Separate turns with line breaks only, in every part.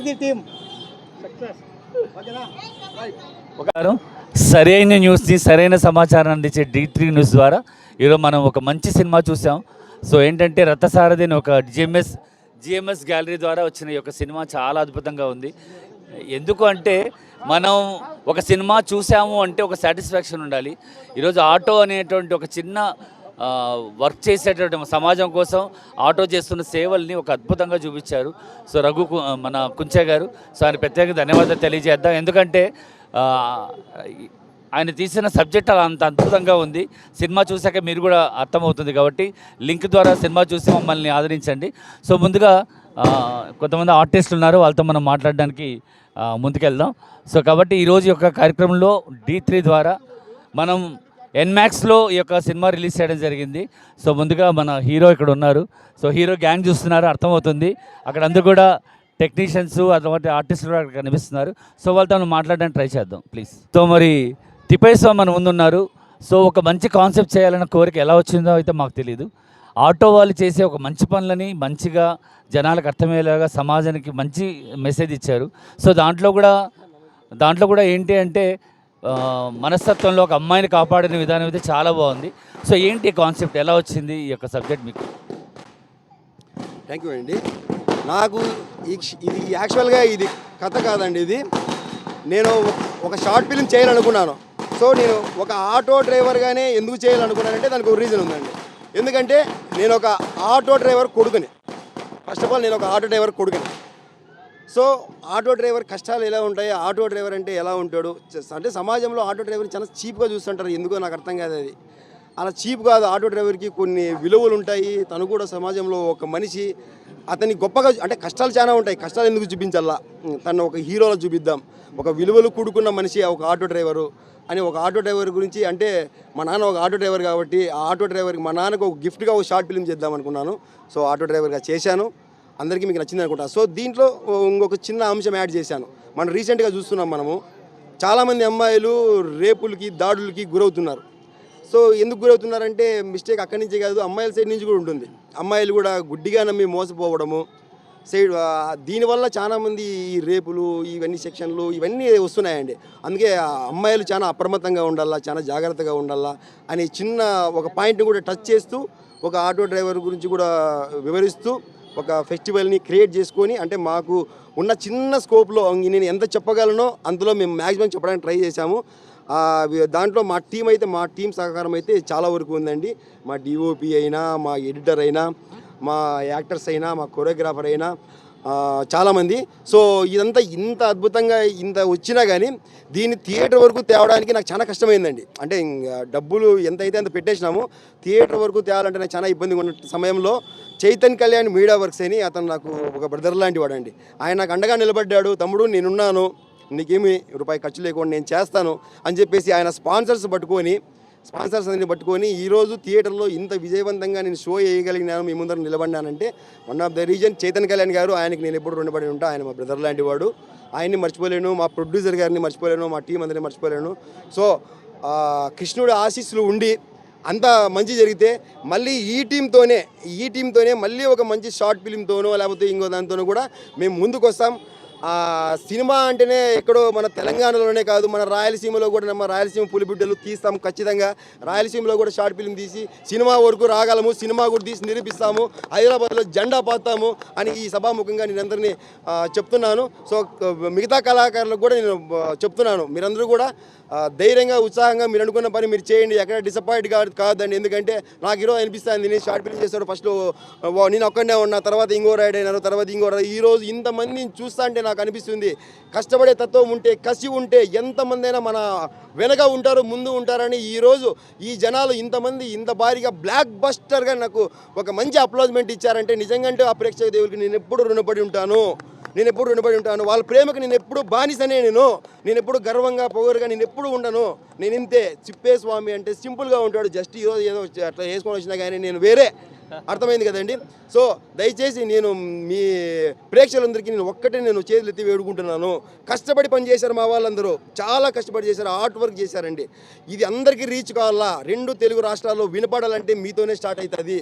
The
సరైన న్యూస్ని సరైన సమాచారం అందించే డి త్రీ న్యూస్ ద్వారా ఈరోజు మనం ఒక మంచి సినిమా చూసాం. సో ఏంటంటే రథసారథి అని ఒక జిఎంఎస్ జిఎంఎస్ గ్యాలరీ ద్వారా వచ్చిన ఈ యొక్క సినిమా చాలా అద్భుతంగా ఉంది. ఎందుకు అంటే మనం ఒక సినిమా చూసాము అంటే ఒక సాటిస్ఫాక్షన్ ఉండాలి. ఈరోజు ఆటో అనేటువంటి ఒక చిన్న వర్క్ చేసేటటువంటి సమాజం కోసం ఆటో చేస్తున్న సేవల్ని ఒక అద్భుతంగా చూపించారు. సో రఘు కు- మన కుంచే గారు సో ఆయన ప్రత్యేక ధన్యవాదాలు తెలియజేద్దాం. ఎందుకంటే ఆయన తీసిన సబ్జెక్ట్ అలా అంత అద్భుతంగా ఉంది. సినిమా చూశాక మీరు కూడా అర్థమవుతుంది కాబట్టి లింక్ ద్వారా సినిమా చూసి మమ్మల్ని ఆదరించండి. సో ముందుగా కొంతమంది ఆర్టిస్టులు ఉన్నారు వాళ్ళతో మనం మాట్లాడడానికి ముందుకెళ్దాం. సో కాబట్టి ఈరోజు యొక్క కార్యక్రమంలో డీ త్రీ ద్వారా మనం ఎన్మాక్స్లో ఈ యొక్క సినిమా రిలీజ్ చేయడం జరిగింది. సో ముందుగా మన హీరో ఇక్కడ ఉన్నారు. సో హీరో గ్యాంగ్ చూస్తున్నారు? అర్థమవుతుంది. అక్కడ అందరూ కూడా టెక్నీషియన్స్ అటువంటి ఆర్టిస్టులు కూడా అక్కడ కనిపిస్తున్నారు. సో వాళ్ళతో మాట్లాడడానికి ట్రై చేద్దాం ప్లీజ్. సో మరి తిప్పేశ్వర మన ముందున్నారు సో ఒక మంచి కాన్సెప్ట్ చేయాలన్న కోరిక ఎలా వచ్చిందో అయితే మాకు తెలియదు ఆటో వాళ్ళు చేసే ఒక మంచి పనులని మంచిగా జనాలకు అర్థమయ్యేలాగా సమాజానికి మంచి మెసేజ్ ఇచ్చారు. సో దాంట్లో కూడా దాంట్లో కూడా ఏంటి అంటే మనస్తత్వంలో ఒక అమ్మాయిని కాపాడిన విధానం అయితే చాలా బాగుంది. సో ఏంటి కాన్సెప్ట్? ఎలా వచ్చింది ఈ యొక్క సబ్జెక్ట్ మీకు?
థ్యాంక్ యూ అండి నాకు ఇది యాక్చువల్గా ఇది కథ కాదండి ఇది. నేను ఒక షార్ట్ ఫిల్మ్ చేయాలనుకున్నాను. సో నేను ఒక ఆటో డ్రైవర్గానే ఎందుకు చేయాలనుకున్నానంటే దానికి ఒక రీజన్ ఉందండి. ఎందుకంటే నేను ఒక ఆటో డ్రైవర్ కొడుకుని. ఫస్ట్ ఆఫ్ ఆల్ నేను ఒక ఆటో డ్రైవర్ కొడుకుని. సో ఆటో డ్రైవర్ కష్టాలు ఎలా ఉంటాయి? ఆటో డ్రైవర్ అంటే ఎలా ఉంటాడు? చ- అంటే సమాజంలో ఆటో డ్రైవర్ని చాలా చీప్గా చూస్తుంటారు. ఎందుకో నాకు అర్థం కాదు అది. అలా చీప్ కాదు ఆటో డ్రైవర్కి కొన్ని విలువలు ఉంటాయి. తను కూడా సమాజంలో ఒక మనిషి. అతని గొప్పగా అంటే కష్టాలు చాలా ఉంటాయి. కష్టాలు ఎందుకు చూపించాలా? తను ఒక హీరోలో చూపిద్దాం. ఒక విలువలు కూడుకున్న మనిషి ఒక ఆటో డ్రైవరు అని ఒక ఆటో డ్రైవర్ గురించి అంటే మా నాన్న ఒక ఆటో డ్రైవర్ కాబట్టి ఆ ఆటో డ్రైవర్కి మా నాన్నకు ఒక గిఫ్ట్గా ఒక షార్ట్ ఫిల్మ్ చేద్దాం అనుకున్నాను. సో ఆటో డ్రైవర్గా చేశాను. అందరికీ మీకు నచ్చింది అనుకుంటా. సో దీంట్లో ఇంకొక చిన్న అంశం యాడ్ చేశాను. మనం రీసెంట్గా చూస్తున్నాం మనము చాలామంది అమ్మాయిలు రేపులకి దాడులకి గురవుతున్నారు. సో ఎందుకు గురవుతున్నారంటే మిస్టేక్ అక్కడి నుంచి కాదు అమ్మాయిల సైడ్ నుంచి కూడా ఉంటుంది. అమ్మాయిలు కూడా గుడ్డిగా నమ్మి మోసపోవడము సైడ్ దీనివల్ల చాలామంది ఈ రేపులు ఇవన్నీ సెక్షన్లు ఇవన్నీ వస్తున్నాయండి. అందుకే ఆ అమ్మాయిలు చాలా అప్రమత్తంగా ఉండాలా చాలా జాగ్రత్తగా ఉండాలా అనే చిన్న ఒక పాయింట్ని కూడా టచ్ చేస్తూ ఒక ఆటో డ్రైవర్ గురించి కూడా వివరిస్తూ ఒక ఫెస్టివల్ని క్రియేట్ చేసుకొని అంటే మాకు ఉన్న చిన్న స్కోప్లో నేను ఎంత చెప్పగలనో అందులో మేము మ్యాక్సిమం చెప్పడానికి ట్రై చేశాము. దాంట్లో మా టీం అయితే మా టీం సహకారం అయితే చాలా వరకు ఉందండి. మా డిఓపి అయినా మా ఎడిటర్ అయినా మా యాక్టర్స్ అయినా మా కొరియోగ్రాఫర్ అయినా చాలామంది. సో ఇదంతా ఇంత అద్భుతంగా ఇంత వచ్చినా కానీ దీన్ని థియేటర్ వరకు తేవడానికి నాకు చాలా కష్టమైందండి. అంటే డబ్బులు ఎంత అయితే అంత పెట్టేసినాము థియేటర్ వరకు తేవాలంటే నాకు చాలా ఇబ్బందిగా ఉన్న సమయంలో చైతన్ కళ్యాణ్ మీడియా వర్క్స్ అని అతను నాకు ఒక బ్రదర్ లాంటి వాడండి. ఆయన నాకు అండగా నిలబడ్డాడు. తమ్ముడు నేనున్నాను. నీకేమి రూపాయి ఖర్చు లేకుండా నేను చేస్తాను అని చెప్పేసి ఆయన స్పాన్సర్స్ పట్టుకొని స్పాన్సర్స్ అన్ని పట్టుకొని ఈరోజు థియేటర్లో ఇంత విజయవంతంగా నేను షో వేయగలిగినాను మీ ముందర నిలబడినానంటే one of the reason Chaitan Kalyan garu. ఆయనకి నేను ఎప్పుడు రుణపడి ఉంటా ఆయన మా బ్రదర్ లాంటి వాడు. ఆయన్ని మర్చిపోలేను మా ప్రొడ్యూసర్ గారిని మర్చిపోలేను మా టీం అందరిని మర్చిపోలేను. సో కృష్ణుడు కృష్ణుడి ఆశీస్సులు ఉండి అంత మంచి జరిగితే మళ్ళీ ఈ టీంతోనే ఈ టీంతోనే మళ్ళీ ఒక మంచి షార్ట్ ఫిలింతోనో లేకపోతే ఇంకో దానితోనో కూడా మేము ముందుకు వస్తాం సినిమా అంటేనే ఎక్కడో మన తెలంగాణలోనే కాదు మన రాయలసీమలో కూడా మన రాయలసీమ పులిబిడ్డలు తీస్తాం ఖచ్చితంగా. రాయలసీమలో కూడా షార్ట్ ఫిల్మ్ తీసి సినిమా వరకు రాగలము సినిమా కూడా తీసి నిరూపిస్తాము హైదరాబాద్లో జెండా పాతాము అని ఈ సభాముఖంగా నేను అందరినీ చెప్తున్నాను. సో మిగతా కళాకారులకు కూడా నేను చెప్తున్నాను. మీరందరూ కూడా ధైర్యంగా ఉత్సాహంగా మీరు అనుకున్న పని మీరు చేయండి. ఎక్కడ డిసప్పాయింట్ కాదు కాదండి. ఎందుకంటే నాకు ఈరోజు అనిపిస్తుంది. నేను షార్ట్ ఫిల్మ్ చేశాడు ఫస్ట్ నేను ఒక్కడే ఉన్నా తర్వాత ఇంకో రైడ్ అయినారు తర్వాత ఇంకో రైడ్ ఈ రోజు ఇంతమందిని చూస్తా అంటే నాకు అనిపిస్తుంది. కష్టపడే తత్వం ఉంటే కసి ఉంటే ఎంతమంది అయినా మన వెనక ఉంటారు ముందు ఉంటారని ఈరోజు ఈ జనాలు ఇంతమంది ఇంత భారీగా బ్లాక్ బస్టర్గా నాకు ఒక మంచి అప్లాజ్మెంట్ ఇచ్చారంటే నిజంగా ఆ ప్రేక్షక దేవుడికి నేను ఎప్పుడు రుణపడి ఉంటాను. నేను ఎప్పుడు రుణపడి ఉంటాను. వాళ్ళ ప్రేమకు నేను ఎప్పుడు బానిసనే నేను. నేను ఎప్పుడు గర్వంగా పొగరుగా నేను ఎప్పుడు ఉండను. నేను ఇంతే. చిప్పే స్వామి అంటే సింపుల్గా ఉంటాడు. జస్ట్ ఈరోజు ఏదో అట్లా వేసుకొని వచ్చినా కానీ నేను వేరే. అర్థమైంది కదండి? సో దయచేసి నేను మీ ప్రేక్షకులందరికీ నేను ఒక్కటే నేను చేతులు ఎత్తి వేడుకుంటున్నాను. కష్టపడి పని చేశారు మా వాళ్ళందరూ. చాలా కష్టపడి చేశారు ఆర్ట్ వర్క్ చేశారండి. ఇది అందరికీ రీచ్ కావాలా? రెండు తెలుగు రాష్ట్రాల్లో వినపడాలంటే మీతోనే స్టార్ట్ అవుతుంది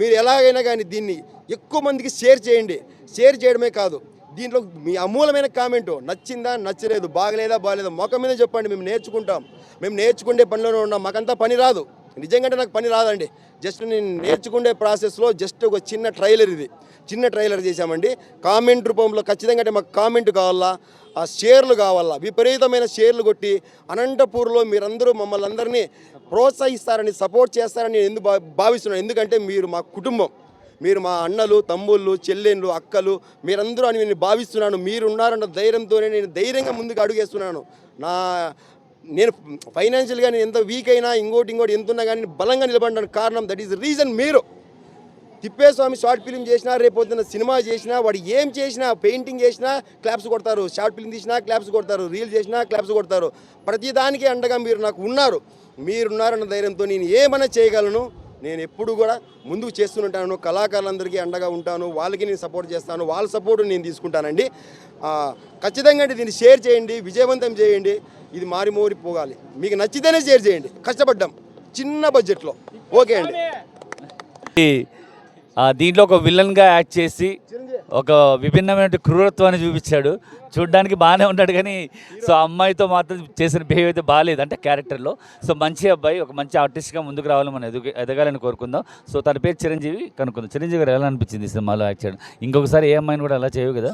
మీరు ఎలాగైనా కానీ దీన్ని ఎక్కువ మందికి షేర్ చేయండి. షేర్ చేయడమే కాదు దీంట్లో మీ అమూలమైన కామెంట్ నచ్చిందా నచ్చలేదు బాగలేదా బాగలేదా మొక్క మీద చెప్పండి మేము నేర్చుకుంటాం. మేము నేర్చుకునే పనిలోనే ఉన్నాం మాకంతా పని రాదు. నిజంగా నాకు పని రాదండి. జస్ట్ నేను నేర్చుకునే ప్రాసెస్లో జస్ట్ ఒక చిన్న ట్రైలర్ ఇది. చిన్న ట్రైలర్ చేశామండి. కామెంట్ రూపంలో ఖచ్చితంగా అంటే మాకు కామెంట్ కావాలా? ఆ షేర్లు కావాలా? విపరీతమైన షేర్లు కొట్టి అనంతపూర్లో మీరందరూ మమ్మల్ని అందరినీ ప్రోత్సహిస్తారని సపోర్ట్ చేస్తారని నేను ఎందుకు భా- భావిస్తున్నాను. ఎందుకంటే మీరు మా కుటుంబం. మీరు మా అన్నలు తమ్ముళ్ళు చెల్లెళ్ళు అక్కలు మీరందరూ అని నేను భావిస్తున్నాను. మీరు ఉన్నారన్న ధైర్యంతోనే నేను ధైర్యంగా ముందుకు అడుగేస్తున్నాను. నా నేను ఫైనాన్షియల్గా నేను ఎంత వీక్ అయినా ఇంకోటి ఇంకోటి ఎంత ఉన్నా కానీ బలంగా నిలబడడానికి కారణం దట్ ఈస్ రీజన్ మీరు తిప్పేస్వామి షార్ట్ ఫిలిం చేసినా రేపు పొద్దున్న సినిమా చేసినా వాడు ఏం చేసినా పెయింటింగ్ చేసినా క్లాప్స్ కొడతారు. షార్ట్ ఫిలిం తీసినా క్లాప్స్ కొడతారు. రీల్ చేసినా క్లాప్స్ కొడతారు. ప్రతిదానికి అండగా మీరు నాకు ఉన్నారు. మీరున్నారన్న ధైర్యంతో నేను ఏమైనా చేయగలను? నేను ఎప్పుడు కూడా ముందుకు చేస్తుంటాను కళాకారులందరికీ అండగా ఉంటాను వాళ్ళకి నేను సపోర్ట్ చేస్తాను వాళ్ళ సపోర్ట్ నేను తీసుకుంటానండి. ఖచ్చితంగా అండి దీన్ని షేర్ చేయండి విజయవంతం చేయండి ఇది మారి మోరి పోగాలి. మీకు నచ్చితేనే షేర్ చేయండి కష్టపడ్డాం చిన్న బడ్జెట్లో ఓకే అండి.
దీంట్లో ఒక విలన్గా యాక్ట్ చేసి ఒక విభిన్నమైన క్రూరత్వాన్ని చూపించాడు. చూడడానికి బాగానే ఉన్నాడు కానీ సో అమ్మాయితో మాత్రం చేసిన బిహేవ్ అయితే బాగాలేదు అంటే క్యారెక్టర్లో. సో మంచి అబ్బాయి ఒక మంచి ఆర్టిస్ట్గా ముందుకు రావాలని మనం ఎదుగు ఎదగాలని కోరుకుందాం. సో తన పేరు చిరంజీవి కనుక్కుందాం. చిరంజీవి గారు ఎలా అనిపించింది సినిమాలో యాక్ట్ చేయడం? ఇంకొకసారి ఏ అమ్మాయిని కూడా అలా చేయవు కదా?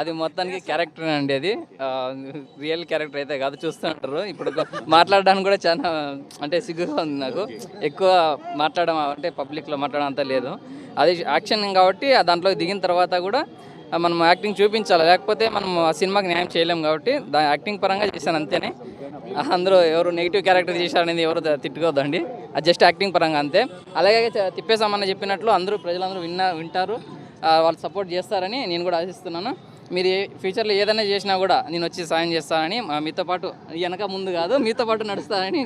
అది మొత్తానికి క్యారెక్టర్ అండి అది. రియల్ క్యారెక్టర్ అయితే కాదు చూస్తుంటారు. ఇప్పుడు మాట్లాడడానికి కూడా చాలా అంటే సిగ్గుగా ఉంది నాకు. ఎక్కువ మాట్లాడడం అంటే పబ్లిక్లో మాట్లాడడం అంత లేదు. అది యాక్షన్ కాబట్టి దాంట్లో దిగిన తర్వాత కూడా మనం యాక్టింగ్ చూపించాలి? లేకపోతే మనం ఆ సినిమాకి న్యాయం చేయలేము కాబట్టి దాని యాక్టింగ్ పరంగా చేశాను అంతేనే. అందరూ ఎవరు నెగిటివ్ క్యారెక్టర్ చేశారనేది ఎవరు తిట్టుకోవద్దండి. అది జస్ట్ యాక్టింగ్ పరంగా అంతే. అలాగే తిప్పేసామని చెప్పినట్లు అందరూ ప్రజలందరూ విన్నా వింటారు. వాళ్ళు సపోర్ట్ చేస్తారని నేను కూడా ఆశిస్తున్నాను. మీరు ఏ ఫ్యూచర్లో ఏదైనా చేసినా కూడా నేను వచ్చి సాయం చేస్తానని మీతో పాటు వెనక ముందు కాదు మీతో పాటు నడుస్తానని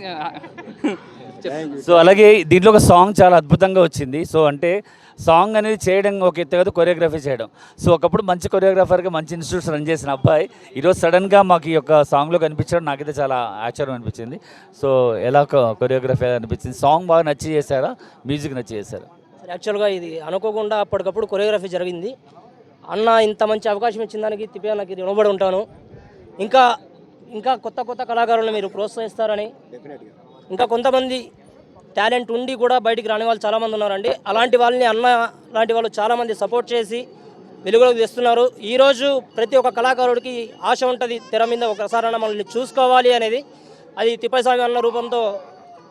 సో అలాగే దీంట్లో ఒక సాంగ్ చాలా అద్భుతంగా వచ్చింది. సో అంటే సాంగ్ అనేది చేయడం ఒక ఎత్తు కాదు కొరియోగ్రఫీ చేయడం. సో ఒకప్పుడు మంచి కొరియోగ్రాఫర్గా మంచి ఇన్స్టిట్యూట్స్ రన్ చేసిన అబ్బాయి ఈరోజు సడన్గా మాకు ఈ యొక్క సాంగ్లో కనిపించడం నాకైతే చాలా ఆశ్చర్యం అనిపించింది. సో ఎలా కొరియోగ్రఫీ అనిపించింది? సాంగ్ బాగా నచ్చి చేశారా? మ్యూజిక్ నచ్చి చేశారా?
సరే యాక్చువల్గా ఇది అనుకోకుండా అప్పటికప్పుడు కొరియోగ్రఫీ జరిగింది. అన్న ఇంత మంచి అవకాశం ఇచ్చిన దానికి తిప్పే నాకు రుణపడి ఉంటాను. ఇంకా ఇంకా కొత్త కొత్త కళాకారులను మీరు ప్రోత్సహిస్తారని ఇంకా కొంతమంది టాలెంట్ ఉండి కూడా బయటికి రాని వాళ్ళు చాలామంది ఉన్నారండి. అలాంటి వాళ్ళని అన్న లాంటి వాళ్ళు చాలామంది సపోర్ట్ చేసి వెలుగులోకి తెస్తున్నారు. ఈరోజు ప్రతి ఒక్క కళాకారుడికి ఆశ ఉంటుంది తెర మీద ఒకసారైనా మనల్ని చూసుకోవాలి అనేది. అది తిప్పస్వామి అన్న రూపంతో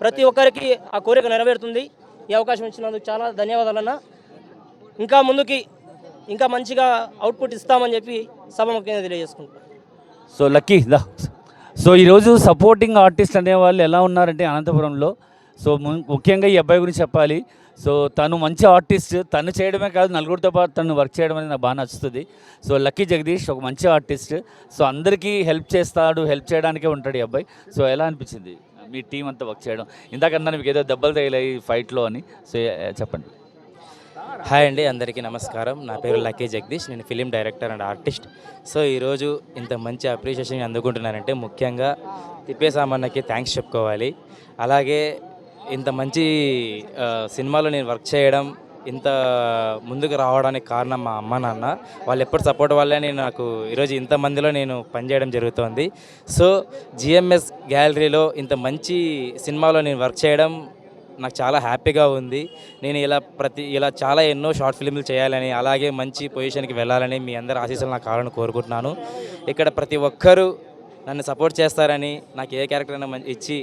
ప్రతి ఒక్కరికి ఆ కోరిక నెరవేరుతుంది. ఈ అవకాశం ఇచ్చినందుకు చాలా ధన్యవాదాలన్న ఇంకా ముందుకి ఇంకా మంచిగా అవుట్పుట్ ఇస్తామని చెప్పి సభముఖంగా తెలియజేసుకుంటాం
సో లక్కీ దా. సో ఈరోజు సపోర్టింగ్ ఆర్టిస్ట్ అనేవాళ్ళు ఎలా ఉన్నారంటే అనంతపురంలో. సో ముఖ్యంగా ఈ అబ్బాయి గురించి చెప్పాలి. సో తను మంచి ఆర్టిస్ట్ తను చేయడమే కాదు నలుగురితో పాటు తను వర్క్ చేయడం అనేది నాకు బాగా నచ్చుతుంది. సో లక్కీ జగదీష్ ఒక మంచి ఆర్టిస్ట్ సో అందరికీ హెల్ప్ చేస్తాడు హెల్ప్ చేయడానికే ఉంటాడు ఈ అబ్బాయి. సో ఎలా అనిపించింది? మీ టీం అంతా వర్క్ చేయడం. ఇందాకన్నా మీకు ఏదో దెబ్బలు తగిలాయి ఫైట్లో అని. సో చెప్పండి.
హాయ్ అండి అందరికీ నమస్కారం. నా పేరు లక్కీ జగదీష్ నేను film director and artist. So ఈరోజు ఇంత మంచి అప్రిషియేషన్ అందుకుంటున్నానంటే ముఖ్యంగా తిప్పేసామన్నకి థ్యాంక్స్ చెప్పుకోవాలి. అలాగే ఇంత మంచి సినిమాలో నేను వర్క్ చేయడం ఇంత ముందుకు రావడానికి కారణం మా అమ్మ నాన్న. వాళ్ళు ఎప్పుడు సపోర్ట్ వల్లే నేను నాకు ఈరోజు ఇంతమందిలో నేను పనిచేయడం జరుగుతోంది. సో జిఎంఎస్ గ్యాలరీలో ఇంత మంచి సినిమాలో నేను వర్క్ చేయడం నాకు చాలా హ్యాపీగా ఉంది. నేను ఇలా ప్రతి ఇలా చాలా ఎన్నో షార్ట్ ఫిల్మ్లు చేయాలని అలాగే మంచి పొజిషన్కి వెళ్ళాలని మీ అందరి ఆశీస్సులు నాకు కావాలని కోరుకుంటున్నాను. ఇక్కడ ప్రతి ఒక్కరూ నన్ను సపోర్ట్ చేస్తారని నాకు ఏ క్యారెక్టర్ అయినా ఇచ్చి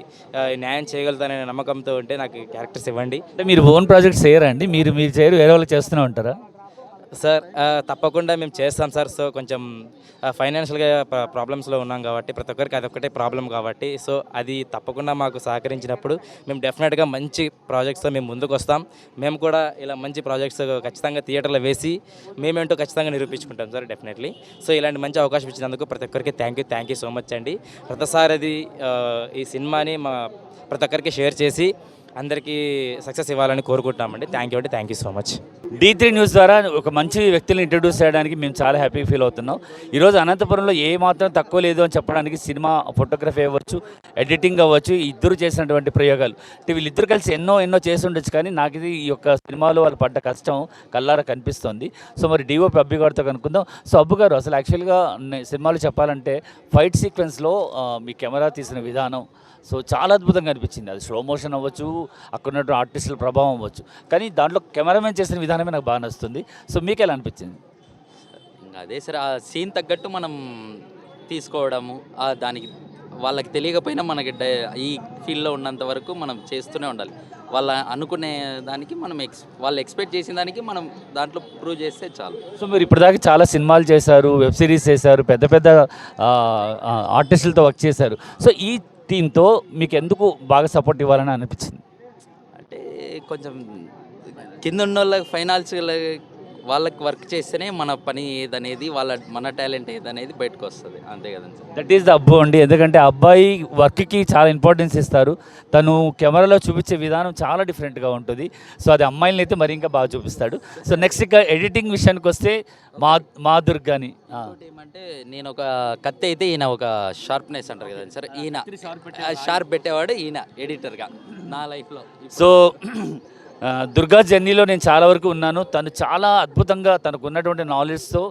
న్యాయం చేయగలుగుతాననే నమ్మకంతో ఉంటే నాకు క్యారెక్టర్స్ ఇవ్వండి.
అంటే మీరు ఓన్ ప్రాజెక్ట్స్ చేయరండి మీరు మీరు చేయరు వేరే వాళ్ళు చేస్తూనే ఉంటారా?
సార్ తప్పకుండా మేము చేస్తాం సార్. సో కొంచెం ఫైనాన్షియల్గా ప్రాబ్లమ్స్లో ఉన్నాం కాబట్టి ప్రతి ఒక్కరికి అదొక్కటే ప్రాబ్లం కాబట్టి. సో అది తప్పకుండా మాకు సహకరించినప్పుడు మేము డెఫినెట్గా మంచి ప్రాజెక్ట్స్తో మేము ముందుకు వస్తాం. మేము కూడా ఇలా మంచి ప్రాజెక్ట్స్ ఖచ్చితంగా థియేటర్లో వేసి మేమేంటో ఖచ్చితంగా నిరూపించుకుంటాం సార్ డెఫినెట్లీ సో ఇలాంటి మంచి అవకాశం ఇచ్చినందుకు ప్రతి ఒక్కరికి thank you thank you so much అండి. ప్రతిసారి అది ఈ సినిమాని మా ప్రతి ఒక్కరికి షేర్ చేసి అందరికీ సక్సెస్ ఇవ్వాలని కోరుకుంటున్నామండి. థ్యాంక్ యూ అండి. Thank you so much
D three news ద్వారా ఒక మంచి వ్యక్తులను ఇంట్రడ్యూస్ చేయడానికి మేము చాలా హ్యాపీ ఫీల్ అవుతున్నాం. ఈరోజు అనంతపురంలో ఏ మాత్రం తక్కువ లేదు అని చెప్పడానికి సినిమా ఫోటోగ్రఫీ అవ్వచ్చు ఎడిటింగ్ అవ్వచ్చు ఇద్దరు చేసినటువంటి ప్రయోగాలు. అంటే వీళ్ళిద్దరు కలిసి ఎన్నో ఎన్నో చేసి ఉండొచ్చు కానీ నాకు ఇది ఈ యొక్క సినిమాలో వాళ్ళు పడ్డ కష్టం కల్లారా కనిపిస్తుంది. సో మరి డిఓపి అబ్బి గారితో కనుక్కుందాం. సో అబ్బు గారు అసలు యాక్చువల్గా సినిమాలు చెప్పాలంటే ఫైట్ సీక్వెన్స్లో మీ కెమెరా తీసిన విధానం సో చాలా అద్భుతంగా అనిపించింది. అది స్లో మోషన్ అవ్వచ్చు అక్కడ ఉన్నటువంటి ఆర్టిస్టుల ప్రభావం అవ్వచ్చు. కానీ దాంట్లో కెమెరామెన్ చేసిన విధానమే నాకు బాగా నచ్చుతుంది. సో మీకు ఎలా అనిపించింది?
అదే సార్ ఆ సీన్ తగ్గట్టు మనం తీసుకోవడము దానికి వాళ్ళకి తెలియకపోయినా మనకి ఈ ఫీల్డ్లో ఉన్నంత వరకు మనం చేస్తూనే ఉండాలి. వాళ్ళ అనుకునే దానికి మనం ఎక్స్ వాళ్ళు ఎక్స్పెక్ట్ చేసిన దానికి మనం దాంట్లో ప్రూవ్ చేస్తే చాలు.
సో మీరు ఇప్పటిదాకా చాలా సినిమాలు చేశారు వెబ్ సిరీస్ చేశారు పెద్ద పెద్ద ఆర్టిస్టులతో వర్క్ చేశారు. సో ఈ టీంతో మీకు ఎందుకు బాగా సపోర్ట్ ఇవ్వాలని అనిపించింది?
అంటే కొంచెం కింద ఉన్న వాళ్ళకి ఫైనాన్షియల్ వాళ్ళకి వర్క్ చేస్తేనే మన పని ఏదనేది వాళ్ళ మన టాలెంట్ ఏదనేది బయటకు వస్తుంది అంతే కదండి సార్.
దట్ ఈస్ ద అబ్బు అండి. ఎందుకంటే అబ్బాయి వర్క్కి చాలా ఇంపార్టెన్స్ ఇస్తారు. తను కెమెరాలో చూపించే విధానం చాలా డిఫరెంట్గా ఉంటుంది. సో అది అమ్మాయిలని అయితే మరి ఇంకా బాగా చూపిస్తాడు. సో నెక్స్ట్ ఇక ఎడిటింగ్ విషయానికి వస్తే మా మాధుర్ కానీ
ఏమంటే నేను ఒక కత్తి అయితే ఈయన ఒక షార్ప్నెస్ అంటారు కదండి సార్. ఈయన షార్ప్ పెట్టేవాడు. ఈయన ఎడిటర్గా నా లైఫ్లో
సో దుర్గా జర్నీలో నేను చాలా వరకు ఉన్నాను. తను చాలా అద్భుతంగా తనకు ఉన్నటువంటి నాలెడ్జ్తో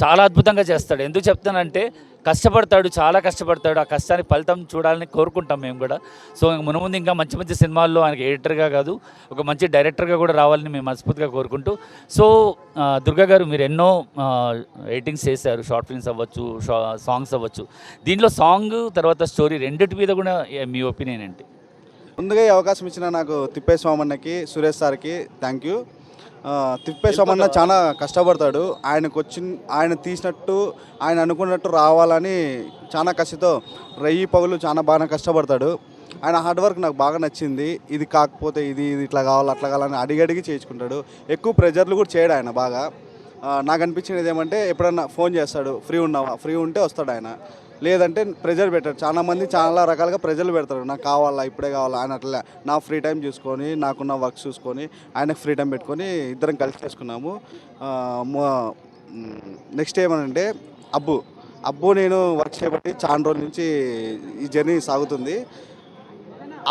చాలా అద్భుతంగా చేస్తాడు. ఎందుకు చెప్తానంటే కష్టపడతాడు చాలా కష్టపడతాడు. ఆ కష్టానికి ఫలితం చూడాలని కోరుకుంటాం మేము కూడా. సో మునముందు ఇంకా మంచి మంచి సినిమాల్లో ఆయనకి ఎడిటర్గా కాదు ఒక మంచి డైరెక్టర్గా కూడా రావాలని మేము మనస్ఫూర్తిగా కోరుకుంటూ. సో దుర్గా గారు మీరు ఎన్నో ఎడిటింగ్స్ చేశారు షార్ట్ ఫిల్మ్స్ అవ్వచ్చు సాంగ్స్ అవ్వచ్చు. దీనిలో సాంగ్ తర్వాత స్టోరీ రెండింటి మీద కూడా మీ ఒపీనియన్ ఏంటి?
ముందుగా ఈ అవకాశం ఇచ్చిన నాకు తిప్పే స్వామన్నకి సురేష్ సార్కి థ్యాంక్ యూ తిప్పే స్వామన్న చాలా కష్టపడతాడు. ఆయనకు వచ్చి ఆయన తీసినట్టు ఆయన అనుకున్నట్టు రావాలని చాలా కసితో రెయ్యి పగులు చాలా బాగా కష్టపడతాడు. ఆయన హార్డ్ వర్క్ నాకు బాగా నచ్చింది. ఇది కాకపోతే ఇది ఇది ఇట్లా కావాలి అట్లా కావాలని అడిగి అడిగి చేయించుకుంటాడు. ఎక్కువ ప్రెజర్లు కూడా చేయడు ఆయన బాగా. నాకు అనిపించినది ఏమంటే ఎప్పుడన్నా ఫోన్ చేస్తాడు ఫ్రీ ఉన్నావా? ఫ్రీ ఉంటే వస్తాడు ఆయన. లేదంటే ప్రెజర్ పెట్టారు. చాలామంది చాలా రకాలుగా ప్రెజర్లు పెడతారు. నాకు కావాలా ఇప్పుడే కావాలా ఆయన అట్లా నా ఫ్రీ టైం చూసుకొని నాకున్న వర్క్ చూసుకొని ఆయనకు ఫ్రీ టైం పెట్టుకొని ఇద్దరం కలిసి చేసుకున్నాము. నెక్స్ట్ ఏమనంటే అబ్బు. అబ్బు నేను వర్క్ చేయబట్టి చాలా రోజుల నుంచి ఈ జర్నీ సాగుతుంది.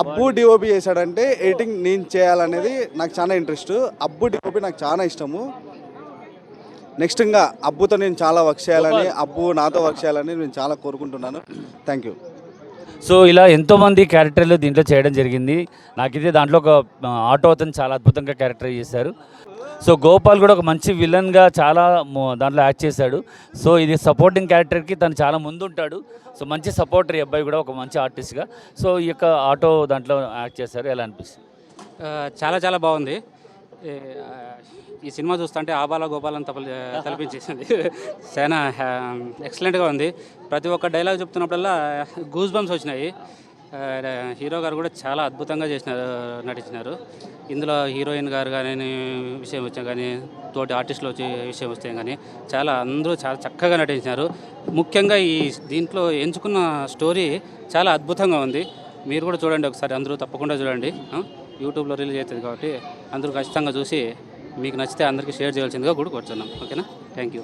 అబ్బు డిఓపి చేశాడంటే ఎడిటింగ్ నేను చేయాలనేది నాకు చాలా ఇంట్రెస్ట్. అబ్బు డిఓపి నాకు చాలా ఇష్టము. నెక్స్ట్ ఇంకా అబ్బుతో నేను చాలా వర్క్ చేయాలని అబ్బు నాతో వర్క్ చేయాలని నేను చాలా కోరుకుంటున్నాను. థ్యాంక్ యూ
సో ఇలా ఎంతోమంది క్యారెక్టర్లు దీంట్లో చేయడం జరిగింది. నాకైతే దాంట్లో ఒక ఆటో అతను చాలా అద్భుతంగా క్యారెక్టర్ చేశారు. సో గోపాల్ కూడా ఒక మంచి విలన్గా చాలా దాంట్లో యాక్ట్ చేశాడు. సో ఇది సపోర్టింగ్ క్యారెక్టర్కి తను చాలా ముందు ఉంటాడు సో మంచి సపోర్టర్ ఈ అబ్బాయి కూడా ఒక మంచి ఆర్టిస్ట్గా సో ఈ యొక్క ఆటో దాంట్లో యాక్ట్ చేశారు. ఎలా అనిపిస్తుంది?
చాలా చాలా బాగుంది. ఈ సినిమా చూస్తుంటే ఆబాల గోపాలని తప తలపించేసింది. చాలా ఎక్సలెంట్గా ఉంది. ప్రతి ఒక్క డైలాగ్ చెప్తున్నప్పుడల్లా గూస్ బంప్స్ వచ్చినాయి హీరో గారు కూడా చాలా అద్భుతంగా చేసినారు నటించినారు. ఇందులో హీరోయిన్ గారు కానీ విషయం వచ్చాం కానీ తోటి ఆర్టిస్టులు వచ్చే విషయం వస్తే కానీ చాలా అందరూ చాలా చక్కగా నటించినారు. ముఖ్యంగా ఈ దీంట్లో ఎంచుకున్న స్టోరీ చాలా అద్భుతంగా ఉంది. మీరు కూడా చూడండి ఒకసారి అందరూ తప్పకుండా చూడండి. యూట్యూబ్లో రిలీజ్ అవుతుంది కాబట్టి అందరూ ఖచ్చితంగా చూసి మీకు నచ్చితే అందరికీ షేర్ చేయాల్సిందిగా కూడా కోరుతున్నాం ఓకేనా? థ్యాంక్ యూ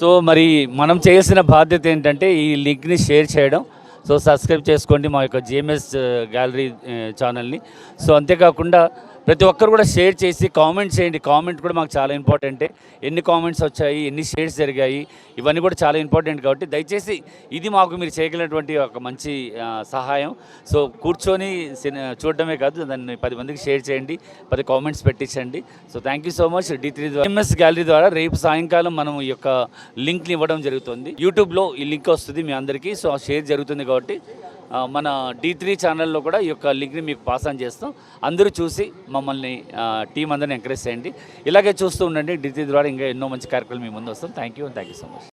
సో మరి మనం చేయాల్సిన బాధ్యత ఏంటంటే ఈ లింక్ని షేర్ చేయడం. సో సబ్స్క్రైబ్ చేసుకోండి మా యొక్క జిఎంఎస్ గ్యాలరీ ఛానల్ని సో అంతేకాకుండా ప్రతి ఒక్కరు కూడా షేర్ చేసి కామెంట్ చేయండి. కామెంట్ కూడా మాకు చాలా ఇంపార్టెంటే. ఎన్ని కామెంట్స్ వచ్చాయి ఎన్ని షేర్స్ జరిగాయి ఇవన్నీ కూడా చాలా ఇంపార్టెంట్ కాబట్టి దయచేసి ఇది మాకు మీరు చేయగలిగినటువంటి ఒక మంచి సహాయం. సో కూర్చొని చూడడమే కాదు దాన్ని పది మందికి షేర్ చేయండి పది comments పెట్టించండి. So thank you so much D three MS gallery ద్వారా రేపు సాయంకాలం మనం ఈ యొక్క లింక్ని ఇవ్వడం జరుగుతుంది. యూట్యూబ్లో ఈ లింక్ వస్తుంది మీ అందరికీ. సో షేర్ జరుగుతుంది కాబట్టి మన డీ త్రీ ఛానల్లో కూడా ఈ యొక్క లింక్ని మీకు పాస్ ఆన్ చేస్తాం. అందరూ చూసి మమ్మల్ని టీం అందరిని ఎంకరేజ్ చేయండి. ఇలాగే చూస్తూ ఉండండి. డీ త్రీ ద్వారా ఇంకా ఎన్నో మంచి కార్యక్రమాలు మీ ముందు వస్తాం. Thank you thank you so much